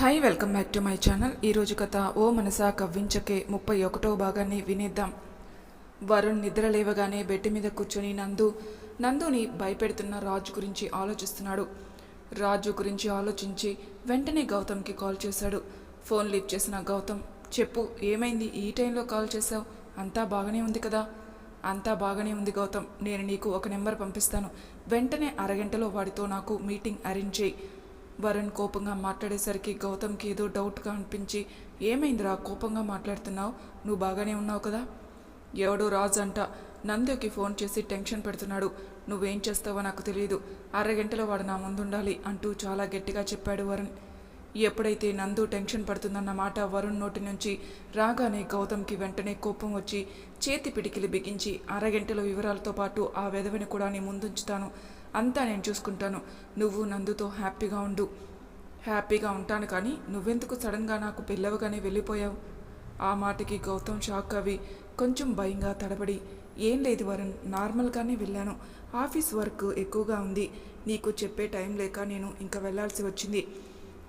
Hi welcome back to my channel ఈరోజు కథ ఓ మనసా కవ్వించకే ముప్పై ఒకటో భాగాన్ని వినేద్దాం. వరుణ్ నిద్ర లేవగానే బెడ్ మీద కూర్చొని నందు నందుని భయపెడుతున్న రాజు గురించి ఆలోచిస్తున్నాడు. రాజు గురించి ఆలోచించి వెంటనే గౌతమ్కి కాల్ చేశాడు. ఫోన్ లిఫ్ట్ చేసిన గౌతమ్ చెప్పు ఏమైంది? ఈ టైంలో కాల్ చేశావు? అంతా బాగానే ఉంది కదా? అంతా బాగానే ఉంది గౌతమ్. నేను నీకు ఒక నెంబర్ పంపిస్తాను. వెంటనే అరగంటలో వాడితో నాకు మీటింగ్ అరేంజ్ చేయి. వరుణ్ కోపంగా మాట్లాడేసరికి గౌతమ్కి ఏదో డౌట్గా అనిపించి ఏమైందిరా కోపంగా మాట్లాడుతున్నావు? నువ్వు బాగానే ఉన్నావు కదా? ఎవడో రాజు అంట. నందుకి ఫోన్ చేసి టెన్షన్ పెడుతున్నాడు. నువ్వేం చేస్తావో నాకు తెలియదు. అరగంటలో వాడు నా ముందుండాలి అంటూ చాలా గట్టిగా చెప్పాడు వరుణ్. ఎప్పుడైతే నందు టెన్షన్ పడుతుందన్న మాట వరుణ్ నోటి నుంచి రాగానే గౌతమ్కి వెంటనే కోపం వచ్చి చేతి పిడికిలి బిగించి అరగంటలో వివరాలతో పాటు ఆ వెధవని కూడా నీ ముందుంచుతాను. అంతా నేను చూసుకుంటాను. నువ్వు నందుతో హ్యాపీగా ఉండు. హ్యాపీగా ఉంటాను కానీ నువ్వెందుకు సడన్గా నాకు పెళ్ళవగానే వెళ్ళిపోయావు? ఆ మాటకి గౌతమ్ షాక్ అవి కొంచెం భయంగా తడబడి ఏం లేదు వరుణ్ నార్మల్గానే వెళ్ళాను. ఆఫీస్ వర్క్ ఎక్కువగా ఉంది. నీకు చెప్పే టైం లేక నేను ఇంకా వెళ్ళాల్సి వచ్చింది.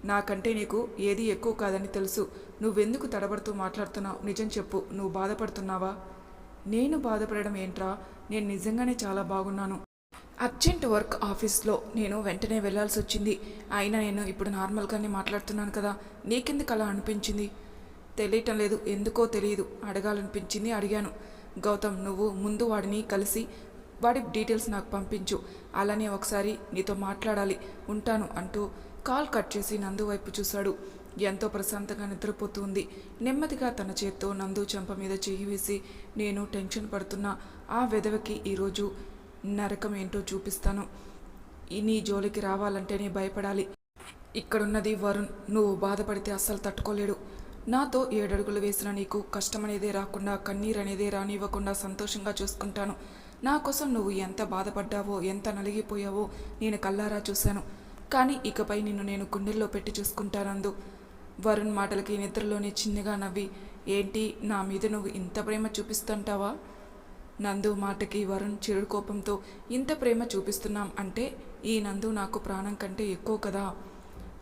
నాకంటే నీకు ఏది ఎక్కువ కాదని తెలుసు. నువ్వెందుకు తడబడుతూ మాట్లాడుతున్నావు? నిజం చెప్పు. నువ్వు బాధపడుతున్నావా? నేను బాధపడడం ఏంట్రా? నేను నిజంగానే చాలా బాగున్నాను. అర్జెంట్ వర్క్ ఆఫీస్లో నేను వెంటనే వెళ్ళాల్సి వచ్చింది అయినా నేను ఇప్పుడు నార్మల్గానే మాట్లాడుతున్నాను కదా నీకెందుకు అలా అనిపించింది? తెలియటం లేదు ఎందుకో తెలియదు అడగాలనిపించింది అడిగాను. గౌతమ్ నువ్వు ముందు వాడిని కలిసి వాడి డీటెయిల్స్ నాకు పంపించు అలానే ఒకసారి నీతో మాట్లాడాలి ఉంటాను అంటూ కాల్ కట్ చేసి నందు వైపు చూశాడు. ఎంతో ప్రశాంతంగా నిద్రపోతుంది నెమ్మదిగా తన చేత్తో నందు చెంప మీద చేయి వేసి నేను టెన్షన్ పడుతున్నా ఆ వెధవకి ఈరోజు నరకం ఏంటో చూపిస్తాను. ఈ నీ జోలికి రావాలంటేనే భయపడాలి. ఇక్కడున్నది వరుణ్. నువ్వు బాధపడితే అస్సలు తట్టుకోలేడు. నాతో ఏడడుగులు వేసిన నీకు కష్టం అనేదే రాకుండా కన్నీరు అనేదే రానివ్వకుండా సంతోషంగా చూసుకుంటాను. నా కోసం నువ్వు ఎంత బాధపడ్డావో ఎంత నలిగిపోయావో నేను కల్లారా చూశాను. కానీ ఇకపై నిన్ను నేను గుండెల్లో పెట్టి చూసుకుంటానందు వరుణ్ మాటలకి నిద్రలోనే చిన్నగా నవ్వి ఏంటి నా మీద నువ్వు ఇంత ప్రేమ చూపిస్తుంటావా? నందు మాటకి వరుణ్ చిరుడు కోపంతో ఇంత ప్రేమ చూపిస్తున్నాం అంటే ఈ నందు నాకు ప్రాణం కంటే ఎక్కువ కదా?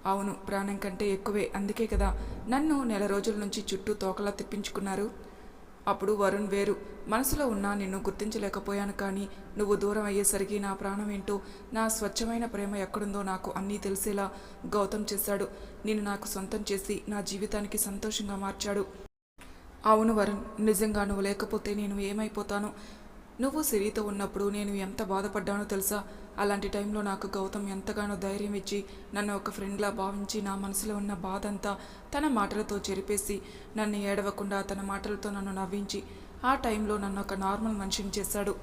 అవును ప్రాణం కంటే ఎక్కువే అందుకే కదా. నన్ను నెల రోజుల నుంచి చుట్టూ తోకలా తిప్పించుకున్నారు. అప్పుడు వరుణ్ వేరు మనసులో ఉన్నా నిన్ను గుర్తించలేకపోయాను కానీ నువ్వు దూరం అయ్యేసరికి నా ప్రాణం ఏంటో నా స్వచ్ఛమైన ప్రేమ ఎక్కడుందో నాకు అన్నీ తెలిసేలా గౌతమ్ చేశాడు. నిన్ను నాకు సొంతం చేసి నా జీవితానికి సంతోషంగా మార్చాడు. అవును వరుణ్ నిజంగా నువ్వు లేకపోతే నేను ఏమైపోతాను? నువ్వు సిరితో ఉన్నప్పుడు నేను ఎంత బాధపడ్డానో తెలుసా? అలాంటి టైంలో నాకు గౌతమ్ ఎంతగానో ధైర్యం ఇచ్చి నన్ను ఒక ఫ్రెండ్లా భావించి నా మనసులో ఉన్న బాధ అంతా తన మాటలతో చెరిపేసి నన్ను ఏడవకుండా తన మాటలతో నన్ను నవ్వించి ఆ టైంలో నన్ను ఒక నార్మల్ మనిషిని చేశాడు.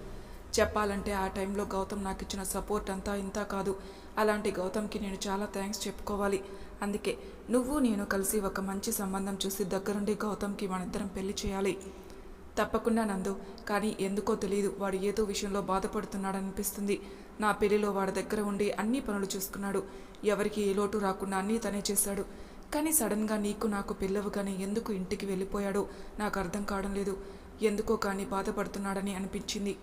చెప్పాలంటే ఆ టైంలో గౌతమ్ నాకు ఇచ్చిన సపోర్ట్ అంతా ఇంత కాదు. అలాంటి గౌతమ్కి నేను చాలా థ్యాంక్స్ చెప్పుకోవాలి. అందుకే నువ్వు నేను కలిసి ఒక మంచి సంబంధం చూసి దగ్గరుండి గౌతమ్కి మనిద్దరం పెళ్ళి చేయాలి. తప్పకుండా నందు. కానీ ఎందుకో తెలియదు వాడు ఏదో విషయంలో బాధపడుతున్నాడనిపిస్తుంది. నా పెళ్ళిలో వాడి దగ్గర ఉండి అన్ని పనులు చూసుకున్నాడు. ఎవరికి ఏ లోటు రాకుండా అన్నీ తనే చేశాడు. కానీ సడన్గా నీకు నాకు పెళ్ళవగానే ఎందుకు ఇంటికి వెళ్ళిపోయాడో నాకు అర్థం కావడం లేదు. ఎందుకో కానీ బాధపడుతున్నాడని అనిపించింది.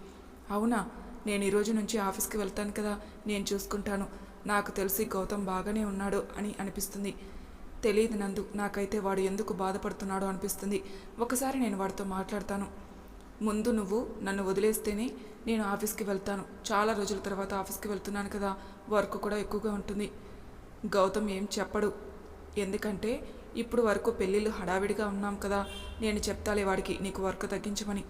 అవునా? నేను ఈరోజు నుంచి ఆఫీస్కి వెళ్తాను కదా నేను చూసుకుంటాను. నాకు తెలిసి గౌతమ్ బాగానే ఉన్నాడు అని అనిపిస్తుంది. తెలియదు నందు నాకైతే వాడు ఎందుకు బాధపడుతున్నాడో అనిపిస్తుంది. ఒకసారి నేను వాడితో మాట్లాడతాను. ముందు నువ్వు నన్ను వదిలేస్తేనే నేను ఆఫీస్కి వెళ్తాను. చాలా రోజుల తర్వాత ఆఫీస్కి వెళ్తున్నాను కదా వర్క్ కూడా ఎక్కువగా ఉంటుంది. గౌతమ్ ఏం చెప్పడు. ఎందుకంటే ఇప్పుడు వరకు పెళ్ళిళ్ళు హడావిడిగా ఉన్నాం కదా నేను చెప్తాలే వాడికి నీకు వర్క్ తగ్గించమని.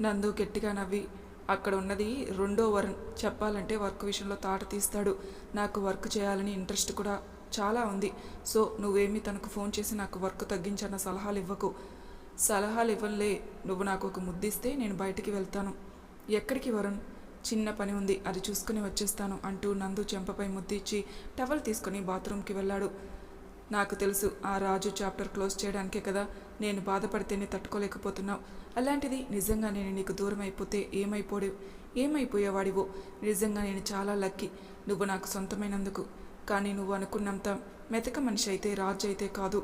నందు గట్టిగా నవ్వి అక్కడ ఉన్నది రెండో వరుణ్ చెప్పాలంటే వర్క్ విషయంలో తాట తీస్తాడు. నాకు వర్క్ చేయాలని ఇంట్రెస్ట్ కూడా చాలా ఉంది. సో నువ్వేమీ తనకు ఫోన్ చేసి నాకు వర్క్ తగ్గించన్న సలహాలు ఇవ్వకు సలహాలు ఇవ్వలే నువ్వు నాకు ఒక ముద్దిస్తే నేను బయటికి వెళ్తాను. ఎక్కడికి వరుణ్? చిన్న పని ఉంది అది చూసుకుని వచ్చేస్తాను అంటూ నందు చెంపపై ముద్దిచ్చి టవల్ తీసుకుని బాత్రూమ్కి వెళ్ళాడు. నాకు తెలుసు ఆ రాజు చాప్టర్ క్లోజ్ చేయడానికే కదా నేను బాధపడితేనే తట్టుకోలేకపోతున్నావు. అలాంటిది నిజంగా నేను నీకు దూరం అయిపోతే ఏమైపోడు? ఏమైపోయేవాడివో? నిజంగా నేను చాలా లక్కీ. నువ్వు నాకు సొంతమైనందుకు. కానీ నువ్వు అనుకున్నంత మెతక మనిషి అయితే రాజు అయితే కాదు.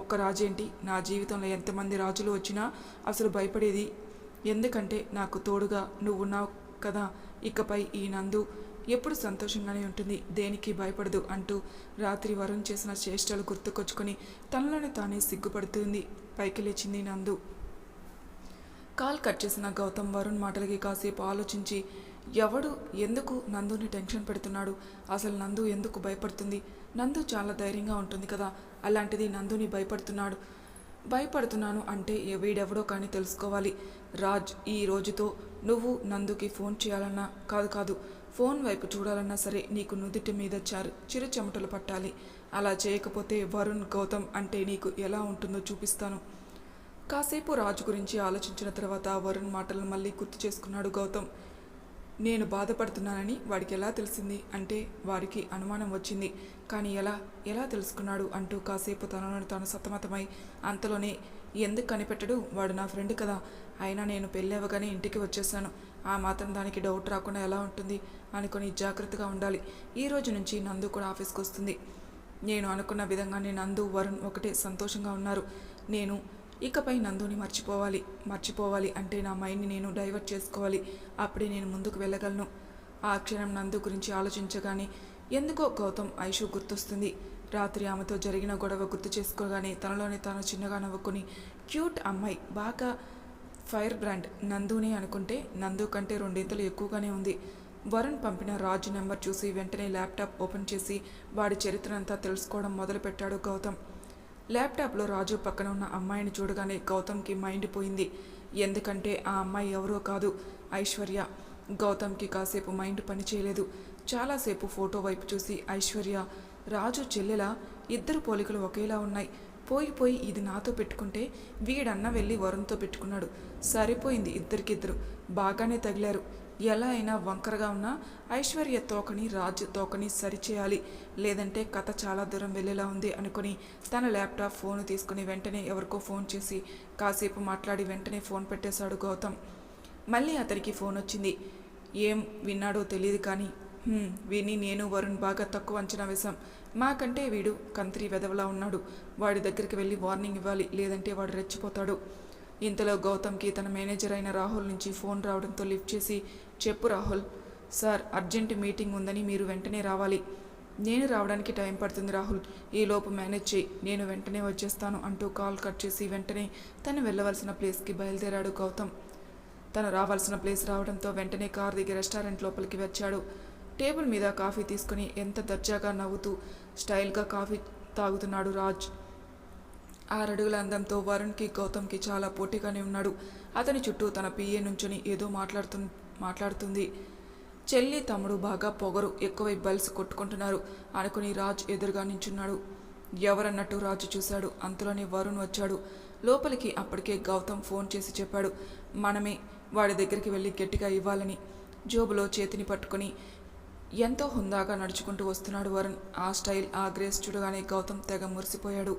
ఒక్క రాజేంటి? నా జీవితంలో ఎంతమంది రాజులు వచ్చినా అసలు భయపడేది ఎందుకంటే నాకు తోడుగా నువ్వున్నావు కదా. ఇకపై ఈ నందు ఎప్పుడు సంతోషంగానే ఉంటుంది దేనికి భయపడదు అంటూ రాత్రి వరుణ్ చేసిన చేష్టలు గుర్తుకొచ్చుకొని తనలోనే తానే సిగ్గుపడుతుంది పైకి లేచింది నందు. కాల్ కట్ చేసిన గౌతమ్ వరుణ్ మాటలకి కాసేపు ఆలోచించి ఎవడు ఎందుకు నందుని టెన్షన్ పెడుతున్నాడు అసలు నందు ఎందుకు భయపడుతుంది నందు చాలా ధైర్యంగా ఉంటుంది కదా అలాంటిది నందుని భయపడుతున్నాడు. భయపడుతున్నాను అంటే వీడెవడో కానీ తెలుసుకోవాలి. రాజ్ ఈ రోజుతో నువ్వు నందుకి ఫోన్ చేయాలన్నా కాదు కాదు ఫోన్ వైపు చూడాలన్నా సరే నీకు నుదుటి మీద చారు చిరు చెమటలు పట్టాలి. అలా చేయకపోతే వరుణ్ గౌతమ్ అంటే నీకు ఎలా ఉంటుందో చూపిస్తాను. కాసేపు రాజు గురించి ఆలోచించిన తర్వాత వరుణ్ మాటలను మళ్ళీ గుర్తు చేసుకున్నాడు గౌతమ్. నేను బాధపడుతున్నానని వాడికి ఎలా తెలిసింది? అంటే వాడికి అనుమానం వచ్చింది. కానీ ఎలా ఎలా తెలుసుకున్నాడు అంటూ కాసేపు తనలోని తాను సతమతమై అంతలోనే ఎందుకు కనిపెట్టడు? వాడు నా ఫ్రెండ్ కదా. అయినా నేను పెళ్ళవగానే ఇంటికి వచ్చేసాను. ఆ మాత్రం దానికి డౌట్ రాకుండా ఎలా ఉంటుంది అనుకొని జాగ్రత్తగా ఉండాలి. ఈ రోజు నుంచి నందు కూడా ఆఫీస్కి వస్తుంది. నేను అనుకున్న విధంగానే నందు వరుణ్ ఒకటే సంతోషంగా ఉన్నారు. నేను ఇకపై నందుని మర్చిపోవాలి మర్చిపోవాలి అంటే నా మైండ్ని నేను డైవర్ట్ చేసుకోవాలి. అప్పుడే నేను ముందుకు వెళ్ళగలను. ఆ క్షణం నందు గురించి ఆలోచించగానే ఎందుకో గౌతమ్ ఐషు గుర్తొస్తుంది. రాత్రి ఆమెతో జరిగిన గొడవ గుర్తు చేసుకోగానే తనలోనే తాను చిన్నగా నవ్వుకొని క్యూట్ అమ్మాయి బాగా ఫైర్ బ్రాండ్ నందునే అనుకుంటే నందు కంటే రెండింతలు ఎక్కువగానే ఉంది. వరుణ్ పంపిన రాజు నెంబర్ చూసి వెంటనే ల్యాప్టాప్ ఓపెన్ చేసి వాడి చరిత్రనంతా తెలుసుకోవడం మొదలుపెట్టాడు గౌతమ్. ల్యాప్టాప్లో రాజు పక్కన ఉన్న అమ్మాయిని చూడగానే గౌతమ్కి మైండ్ పోయింది. ఎందుకంటే ఆ అమ్మాయి ఎవరో కాదు ఐశ్వర్య. గౌతమ్కి కాసేపు మైండ్ పని చేయలేదు. చాలాసేపు ఫోటో వైపు చూసి ఐశ్వర్య రాజు చెల్లెల? ఇద్దరు పోలికలు ఒకేలా ఉన్నాయి. పోయి పోయి ఇది నాతో పెట్టుకుంటే వీడన్న వెళ్ళి వరుణ్తో పెట్టుకున్నాడు. సరిపోయింది ఇద్దరికిద్దరు. బాగానే తగిలారు. ఎలా అయినా వంకరగా ఉన్నా ఐశ్వర్య తోకని రాజు తోకని సరిచేయాలి. లేదంటే కథ చాలా దూరం వెళ్ళేలా ఉంది అనుకుని తన ల్యాప్టాప్ ఫోన్ తీసుకుని వెంటనే ఎవరికో ఫోన్ చేసి కాసేపు మాట్లాడి వెంటనే ఫోన్ పెట్టేశాడు గౌతమ్. మళ్ళీ అతనికి ఫోన్ వచ్చింది. ఏం విన్నాడో తెలియదు కానీ వీని నేను వరుణ్ బాగా తక్కువ అంచనా వేశాం. మాకంటే వీడు కంత్రి వెదవలా ఉన్నాడు. వాడి దగ్గరికి వెళ్ళి వార్నింగ్ ఇవ్వాలి లేదంటే వాడు రెచ్చిపోతాడు. ఇంతలో గౌతమ్కి తన మేనేజర్ అయిన రాహుల్ నుంచి ఫోన్ రావడంతో లిఫ్ట్ చేసి చెప్పు రాహుల్ సార్ అర్జెంట్ మీటింగ్ ఉందని మీరు వెంటనే రావాలి. నేను రావడానికి టైం పడుతుంది రాహుల్. ఈలోపు మేనేజ్ చేయి. నేను వెంటనే వచ్చేస్తాను అంటూ కాల్ కట్ చేసి వెంటనే తను వెళ్ళవలసిన ప్లేస్కి బయలుదేరాడు గౌతమ్. తను రావాల్సిన ప్లేస్ రావడంతో వెంటనే కార్ దిగి రెస్టారెంట్ లోపలికి వచ్చాడు. టేబుల్ మీద కాఫీ తీసుకుని ఎంత దర్జాగా నవ్వుతూ స్టైల్గా కాఫీ తాగుతున్నాడు రాజ్. ఆరడుగుల అందంతో వరుణ్కి గౌతమ్కి చాలా పోటీగానే ఉన్నాడు. అతని చుట్టూ తన పిఏ నుంచుని ఏదో మాట్లాడుతు మాట్లాడుతుంది. చెల్లి తమ్ముడు బాగా పొగరు ఎక్కువై బల్స్ కొట్టుకుంటున్నారు అనుకుని రాజ్ ఎదురుగా నించున్నాడు. ఎవరన్నట్టు రాజు చూశాడు. అంతలోనే వరుణ్ వచ్చాడు. లోపలికి అప్పటికే గౌతమ్ ఫోన్ చేసి చెప్పాడు మనమే వాడి దగ్గరికి వెళ్ళి గట్టిగా ఇవ్వాలని. జోబులో చేతిని పట్టుకొని ఎంతో హుందాగా నడుచుకుంటూ వస్తున్నాడు వరుణ్. ఆ స్టైల్ ఆ గ్రేస్ చూడగానే గౌతమ్ తెగ మురిసిపోయాడు.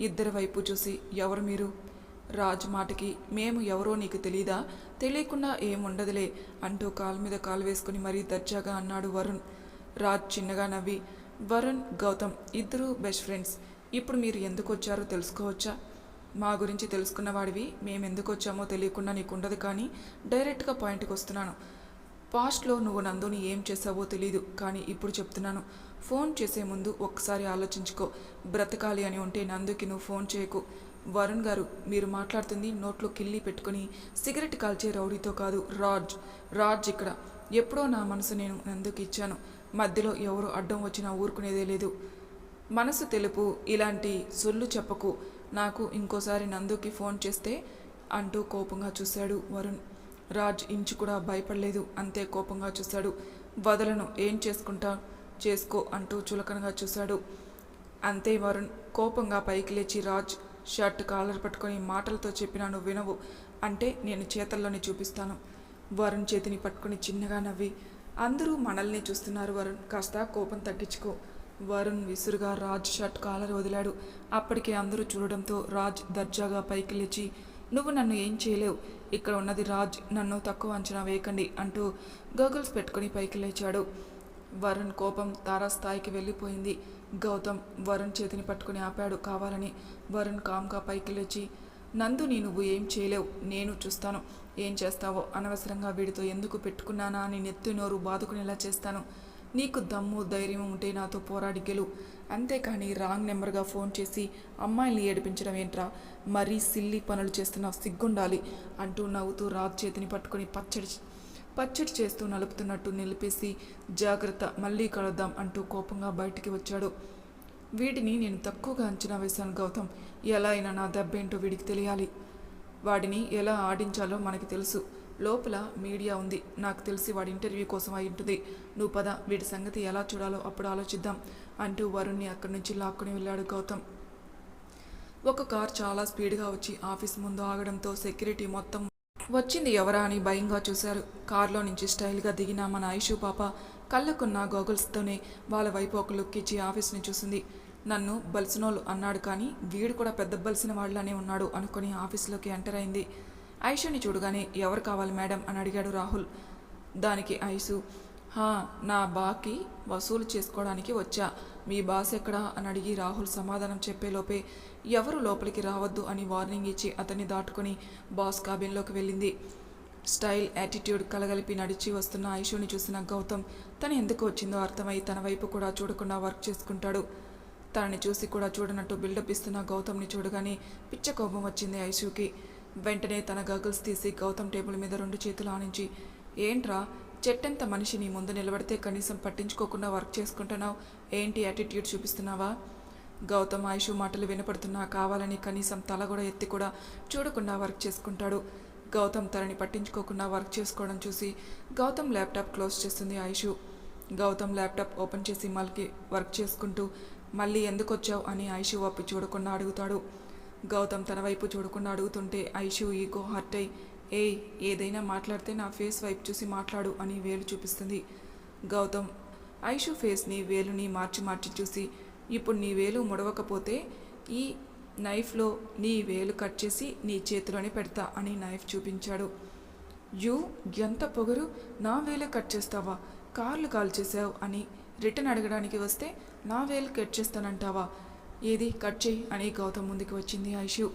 ఇద్దరి వైపు చూసి ఎవరు మీరు? రాజు మాటకి మేము ఎవరో నీకు తెలీదా? తెలియకుండా ఏముండదులే అంటూ కాలు మీద కాలు వేసుకుని మరీ దర్జాగా అన్నాడు వరుణ్. రాజ్ చిన్నగా నవ్వి వరుణ్ గౌతమ్ ఇద్దరూ బెస్ట్ ఫ్రెండ్స్. ఇప్పుడు మీరు ఎందుకు వచ్చారో తెలుసుకోవచ్చా? మా గురించి తెలుసుకున్న వాడివి మేము ఎందుకు వచ్చామో తెలియకుండా నీకు ఉండదు కానీ డైరెక్ట్గా పాయింట్కి వస్తున్నాను. పాస్ట్లో నువ్వు నందుని ఏం చేసావో తెలీదు కానీ ఇప్పుడు చెప్తున్నాను. ఫోన్ చేసే ముందు ఒక్కసారి ఆలోచించుకో. బ్రతకాలి అని ఉంటే నందుకి నువ్వు ఫోన్ చేయకు. వరుణ్ గారు మీరు మాట్లాడుతుంది నోట్లో కిల్లి పెట్టుకుని సిగరెట్ కాల్చే రౌడీతో కాదు రాజ్. రాజ్ ఇక్కడ. ఎప్పుడో నా మనసు నేను నందుకి ఇచ్చాను. మధ్యలో ఎవరు అడ్డం వచ్చినా ఊరుకునేదే లేదు. మనసు తెలుపు ఇలాంటి సొల్లు చెప్పకు. నాకు ఇంకోసారి నందుకి ఫోన్ చేస్తే అంటూ కోపంగా చూశాడు వరుణ్. రాజ్ ఇంచు కూడా భయపడలేదు. అంతే కోపంగా చూశాడు. వదలను ఏం చేసుకుంటా? చేసుకో అంటూ చులకనగా చూశాడు. అంతే వరుణ్ కోపంగా పైకి లేచి రాజ్ షర్ట్ కాలర్ పట్టుకొని మాటలతో చెప్పినాను వినవు. అంటే నేను చేతల్లోనే చూపిస్తాను. వరుణ్ చేతిని పట్టుకొని చిన్నగా నవ్వి అందరూ మనల్ని చూస్తున్నారు వరుణ్ కాస్త కోపం తగ్గించుకో. వరుణ్ విసురుగా రాజ్ షర్ట్ కాలర్ వదిలాడు. అప్పటికే అందరూ చూడడంతో రాజ్ దర్జాగా పైకి లేచి నువ్వు నన్ను ఏం చేయలేవు. ఇక్కడ ఉన్నది రాజ్ నన్ను తక్కువ అంచనా వేయకండి అంటూ గోగుల్స్ పెట్టుకుని పైకి లేచాడు. వరుణ్ కోపం తారాస్థాయికి వెళ్ళిపోయింది. గౌతమ్ వరుణ్ చేతిని పట్టుకుని ఆపాడు కావాలని. వరుణ్ కామ్గా పైకి లేచి నందుని నువ్వు ఏం చేయలేవు నేను చూస్తాను. ఏం చేస్తావో అనవసరంగా వీడితో ఎందుకు పెట్టుకున్నానా అని నెత్తి నోరు బాదుకునేలా చేస్తాను. నీకు దమ్ము ధైర్యం ఉంటే నాతో పోరాడి గెలు. అంతేకాని రాంగ్ నెంబర్గా ఫోన్ చేసి అమ్మాయిల్ని ఏడిపించడం ఏంట్రా? మరీ సిల్లి పనులు చేస్తున్న సిగ్గుండాలి అంటూ నవ్వుతూ రాజ్ చేతిని పట్టుకొని పచ్చడి పచ్చడి చేస్తూ నలుపుతున్నట్టు నిలిపేసి జాగ్రత్త మళ్ళీ కలుద్దాం అంటూ కోపంగా బయటికి వచ్చాడు. వీటిని నేను తక్కువగా అంచనా వేశాను గౌతమ్. ఎలా అయినా నా దెబ్బేంటో వీడికి తెలియాలి. వాడిని ఎలా ఆడించాలో మనకి తెలుసు. లోపల మీడియా ఉంది. నాకు తెలిసి వాడి ఇంటర్వ్యూ కోసం అయి ఉంటుంది. నువ్వు పద వీడి సంగతి ఎలా చూడాలో అప్పుడు ఆలోచిద్దాం. అంటూ వరుణ్ణి అక్కడి నుంచి లాక్కుని వెళ్ళాడు గౌతమ్. ఒక కార్ చాలా స్పీడ్గా వచ్చి ఆఫీస్ ముందు ఆగడంతో సెక్యూరిటీ మొత్తం వచ్చింది ఎవరా అని భయంగా చూశారు. కారులో నుంచి స్టైల్గా దిగిన మన ఐషు పాప కళ్ళకున్న గోగుల్స్తోనే వాళ్ళ వైపు ఒక లుక్ ఇచ్చి ఆఫీస్ని చూసింది. నన్ను బలిసినోళ్ళు అన్నాడు కానీ వీడు కూడా పెద్ద బలిసిన వాళ్ళనే ఉన్నాడు అనుకుని ఆఫీస్లోకి ఎంటర్ అయింది. ఐషుని చూడగానే ఎవరు కావాలి మేడం అని అడిగాడు రాహుల్. దానికి ఐసు హా నా బాకి వసూలు చేసుకోవడానికి వచ్చా. మీ బాస్ ఎక్కడా? అని అడిగి రాహుల్ సమాధానం చెప్పేలోపే ఎవరు లోపలికి రావద్దు అని వార్నింగ్ ఇచ్చి అతన్ని దాటుకొని బాస్ కాబిన్లోకి వెళ్ళింది. స్టైల్ యాటిట్యూడ్ కలగలిపి నడిచి వస్తున్న ఐషుని చూసిన గౌతమ్ తను ఎందుకు వచ్చిందో అర్థమై తన వైపు కూడా చూడకుండా వర్క్ చేసుకుంటాడు. తనని చూసి కూడా చూడనట్టు బిల్డప్ ఇస్తున్న గౌతమ్ని చూడగానే పిచ్చ కోపం వచ్చింది ఐషుకి. వెంటనే తన గగుల్స్ తీసి గౌతమ్ టేబుల్ మీద రెండు చేతులు ఆనించి ఏంట్రా? చెట్టంత మనిషి నీ ముందు నిలబడితే కనీసం పట్టించుకోకుండా వర్క్ చేసుకుంటున్నావు. ఏంటి యాటిట్యూడ్ చూపిస్తున్నావా? గౌతమ్ ఆయుషు మాటలు వినపడుతున్నా కావాలని కనీసం తల కూడా ఎత్తి కూడా చూడకుండా వర్క్ చేసుకుంటాడు. గౌతమ్ తనని పట్టించుకోకుండా వర్క్ చేసుకోవడం చూసి గౌతమ్ ల్యాప్టాప్ క్లోజ్ చేస్తుంది ఆయుషు. గౌతమ్ ల్యాప్టాప్ ఓపెన్ చేసి మళ్ళీ వర్క్ చేసుకుంటూ మళ్ళీ ఎందుకు వచ్చావు అని ఐషు వప్పి చూడకుండా అడుగుతాడు. గౌతమ్ తన వైపు చూడకుండా అడుగుతుంటే ఐషు ఈగో హర్ట్ అయి ఏయ్ ఏదైనా మాట్లాడితే నా ఫేస్ వైపు చూసి మాట్లాడు అని వేలు చూపిస్తుంది. గౌతమ్ ఐషు ఫేస్ని వేలుని మార్చి మార్చి చూసి ఇప్పుడు నీ వేలు ముడవకపోతే ఈ నైఫ్లో నీ వేలు కట్ చేసి నీ చేతిలోనే పెడతా అని నైఫ్ చూపించాడు. యూ ఎంత పొగరు నా వేలే కట్ చేస్తావా? కార్లు కాల్ చేసావు అని రిటర్న్ అడగడానికి వస్తే నా వేలు కట్ చేస్తానంటావా? ఏది కట్ చేయి అని గౌతమ్ ముందుకు వచ్చింది ఐషు.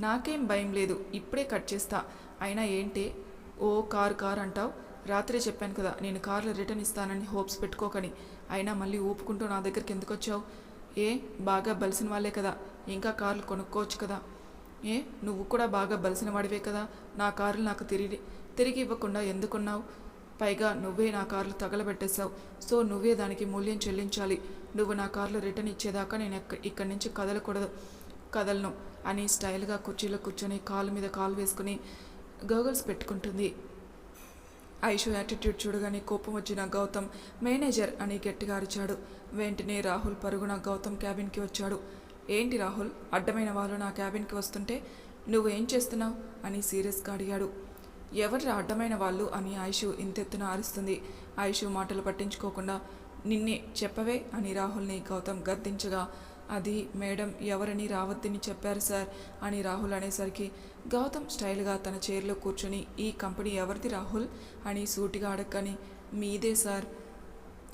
నాకేం భయం లేదు ఇప్పుడే కట్ చేస్తా. అయినా ఏంటి? ఓ కార్ కార్ అంటావు? రాత్రే చెప్పాను కదా నేను కార్లో రిటర్న్ ఇస్తానని హోప్స్ పెట్టుకోకని. అయినా మళ్ళీ ఊపుకుంటూ నా దగ్గరికి ఎందుకు వచ్చావు ఏ బాగా బలిసిన వాళ్ళే కదా ఇంకా కార్లు కొనుక్కోవచ్చు కదా. ఏ నువ్వు కూడా బాగా బలిసిన వాడివే కదా నా కార్లు నాకు తిరిగి తిరిగి ఇవ్వకుండా ఎందుకున్నావు? పైగా నువ్వే నా కార్లు తగలబెట్టేశావు సో నువ్వే దానికి మూల్యం చెల్లించాలి. నువ్వు నా కార్లు రిటర్న్ ఇచ్చేదాకా నేను ఎక్క ఇక్కడి నుంచి కదలకూడదు. కదలను అని స్టైల్గా కుర్చీలో కూర్చొని కాలు మీద కాలు వేసుకుని గోగల్స్ పెట్టుకుంటుంది. ఐషు యాటిట్యూడ్ చూడగానే కోపం వచ్చిన గౌతమ్ మేనేజర్ అని గట్టిగా అరిచాడు. వెంటనే రాహుల్ పరుగున గౌతమ్ క్యాబిన్కి వచ్చాడు. ఏంటి రాహుల్? అడ్డమైన వాళ్ళు నా క్యాబిన్కి వస్తుంటే నువ్వు ఏం చేస్తున్నావు? అని సీరియస్గా అడిగాడు. ఎవరి అడ్డమైన వాళ్ళు? అని ఆయుషు ఇంతెత్తున ఆరుస్తుంది ఆయుషు మాటలు పట్టించుకోకుండా నిన్నే చెప్పవే అని రాహుల్ని గౌతమ్ గద్దించగా అది మేడం ఎవరని రావద్దని చెప్పారు సార్ అని రాహుల్ అనేసరికి గౌతమ్ స్టైల్గా తన చైర్లో కూర్చొని ఈ కంపెనీ ఎవరిది రాహుల్? అని సూటిగా అడగని మీదే సార్.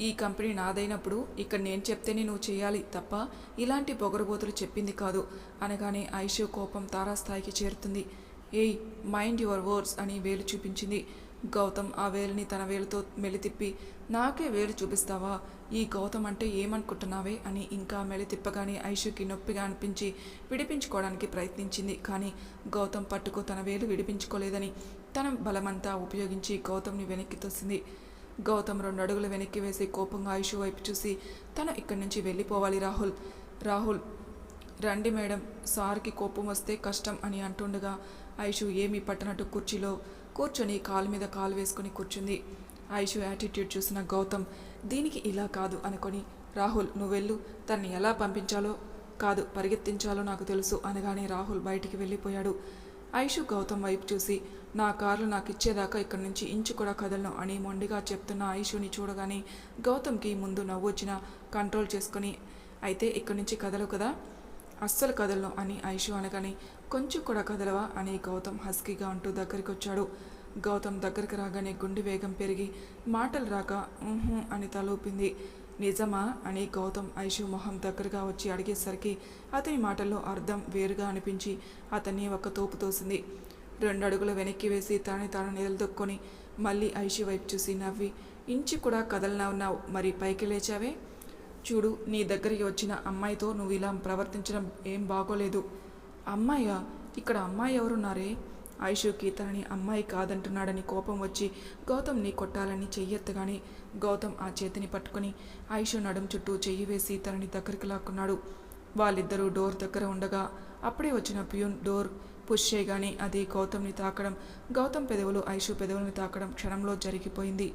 ఈ కంపెనీ నాదైనప్పుడు ఇక్కడ నేను చెప్తేనే నువ్వు చేయాలి తప్ప ఇలాంటి పొగరబోతులు చెప్పింది కాదు అనగానే ఐషు కోపం తారాస్థాయికి చేరుతుంది. ఏయ్ మైండ్ యువర్ వర్డ్స్ అని వేలు చూపించింది. గౌతమ్ ఆ వేలుని తన వేలుతో మెలితిప్పి నాకే వేలు చూపిస్తావా? ఈ గౌతమ్ అంటే ఏమనుకుంటున్నావే? అని ఇంకా మెలితిప్పగానే ఐషుకి నొప్పిగా అనిపించి విడిపించుకోవడానికి ప్రయత్నించింది. కానీ గౌతమ్ పట్టుకు తన వేలు విడిపించుకోలేదని తన బలమంతా ఉపయోగించి గౌతమ్ని వెనక్కి తోసింది. గౌతమ్ రెండు అడుగులు వెనక్కి వేసి కోపంగా ఐషు వైపు చూసి తను ఇక్కడి నుంచి వెళ్ళిపోవాలి రాహుల్. రాహుల్ రండి మేడం. సార్కి కోపం వస్తే కష్టం అని అంటుండగా ఐషు ఏమీ పట్టనట్టు కుర్చీలో కూర్చొని కాలు మీద కాలు వేసుకుని కూర్చుంది. ఐషు యాటిట్యూడ్ చూసిన గౌతమ్ దీనికి ఇలా కాదు అనుకొని రాహుల్ నువ్వెళ్ళు తన్ని ఎలా పంపించాలో కాదు పరిగెత్తించాలో నాకు తెలుసు అనగానే రాహుల్ బయటికి వెళ్ళిపోయాడు. ఐషు గౌతమ్ వైపు చూసి నా కార్లు నాకు ఇచ్చేదాకా ఇక్కడి నుంచి ఇంచు కూడా కదలను అని మొండిగా చెప్తున్న ఐషుని చూడగానే గౌతమ్కి ముందు నవ్వు వచ్చిన కంట్రోల్ చేసుకొని అయితే ఇక్కడి నుంచి కదలు కదా అస్సలు కదలను అని ఐషు అనగానే కొంచెం కూడా కదలవా అని గౌతమ్ హస్కీగా అంటూ దగ్గరికి వచ్చాడు గౌతమ్ దగ్గరికి రాగానే గుండె వేగం పెరిగి మాటలు రాక అని తలూపింది. నిజమా అని గౌతమ్ ఐషు మొహం దగ్గరగా వచ్చి అడిగేసరికి అతని మాటల్లో అర్థం వేరుగా అనిపించి అతన్ని ఒక తోపు తోసింది. రెండు అడుగులు వెనక్కి వేసి తానే తాను నిలదొక్కొని మళ్ళీ ఐషు వైపు చూసి నవ్వి ఇంచి కూడా కదలనా ఉన్నావు మరి పైకి లేచావే? చూడు నీ దగ్గరికి వచ్చిన అమ్మాయితో నువ్వు ఇలా ప్రవర్తించడం ఏం బాగోలేదు. అమ్మాయా? ఇక్కడ అమ్మాయి ఎవరున్నారే? ఐషుకి తనని అమ్మాయి కాదంటున్నాడని కోపం వచ్చి గౌతమ్ని కొట్టాలని చెయ్యెత్తగానే గౌతమ్ ఆ చేతిని పట్టుకొని ఐషు నడుం చుట్టూ చెయ్యి వేసి తనని దగ్గరికి లాక్కున్నాడు. వాళ్ళిద్దరూ డోర్ దగ్గర ఉండగా అప్పుడే వచ్చిన ప్యూన్ డోర్ పుష్ చేయగానే అది గౌతమ్ని తాకడం గౌతమ్ పెదవులు ఐషు పెదవుల్ని తాకడం క్షణంలో జరిగిపోయింది.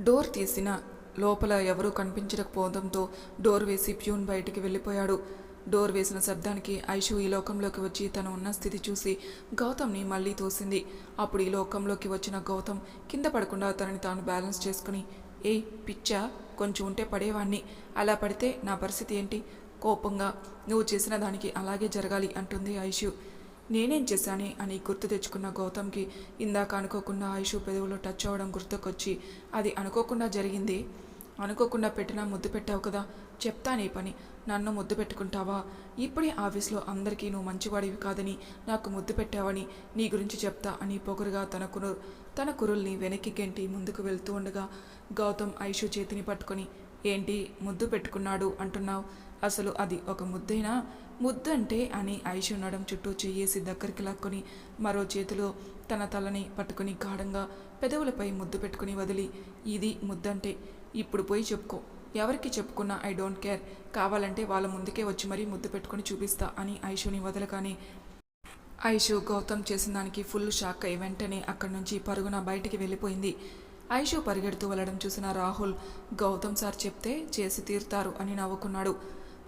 డోర్ తీసిన లోపల ఎవరూ కనిపించకపోవడంతో డోర్ వేసి ప్యూన్ బయటికి వెళ్ళిపోయాడు. డోర్ వేసిన శబ్దానికి ఐషు ఈ లోకంలోకి వచ్చి తను ఉన్న స్థితి చూసి గౌతమ్ని మళ్ళీ తోసింది. అప్పుడు ఈ లోకంలోకి వచ్చిన గౌతమ్ కింద పడకుండా తనని తాను బ్యాలెన్స్ చేసుకుని ఏ పిచ్చా కొంచెం ఉంటే పడేవాణ్ణి. అలా పడితే నా పరిస్థితి ఏంటి? కోపంగా నువ్వు చేసిన దానికి అలాగే జరగాలి అంటుంది ఐషు. నేనేం చేశానే? అని గుర్తు తెచ్చుకున్న గౌతమ్కి ఇందాక అనుకోకుండా ఆయుషు పెదవులో టచ్ అవ్వడం గుర్తుకొచ్చి అది అనుకోకుండా జరిగింది. అనుకోకుండా పెట్టినా ముద్దు పెట్టావు కదా. చెప్తా నీ పని. నన్ను ముద్దు పెట్టుకుంటావా? ఇప్పుడే ఆఫీస్లో అందరికీ నువ్వు మంచివాడివి కాదని నాకు ముద్దు పెట్టావని నీ గురించి చెప్తా అని పొగరుగా తన కురు తన కురుల్ని వెనక్కి గెంటి ముందుకు వెళ్తూ ఉండగా గౌతమ్ ఐషు చేతిని పట్టుకొని ఏంటి ముద్దు పెట్టుకున్నాడు అంటున్నావు? అసలు అది ఒక ముద్దైనా? ముద్దంటే అని ఐషు నడం చుట్టూ చెయ్యేసి దగ్గరికి లాక్కొని మరో చేతిలో తన తలని పట్టుకుని గాఢంగా పెదవులపై ముద్దు పెట్టుకుని వదిలి ఇది ముద్దంటే ఇప్పుడు పోయి చెప్పుకో. ఎవరికి చెప్పుకున్నా ఐ డోంట్ కేర్. కావాలంటే వాళ్ళ ముందుకే వచ్చి మరీ ముద్దు పెట్టుకుని చూపిస్తా అని ఐషుని వదలగానే ఐషు గౌతమ్ చేసిన దానికి ఫుల్ షాక్ అయి వెంటనే అక్కడి నుంచి పరుగున బయటికి వెళ్ళిపోయింది. ఐషు పరిగెడుతూ వెళ్ళడం చూసిన రాహుల్ గౌతమ్ సార్ చెప్తే చేసి తీరుతారు అని నవ్వుకున్నాడు.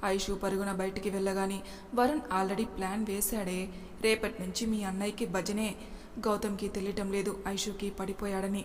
ఐషు పరుగున బయటికి వెళ్ళగానే వరుణ్ ఆల్రెడీ ప్లాన్ వేశాడే. రేపటి నుంచి మీ అన్నయ్యకి భజనే. గౌతమ్కి తెలియటం లేదు. ఐషుకి పడిపోయాడని.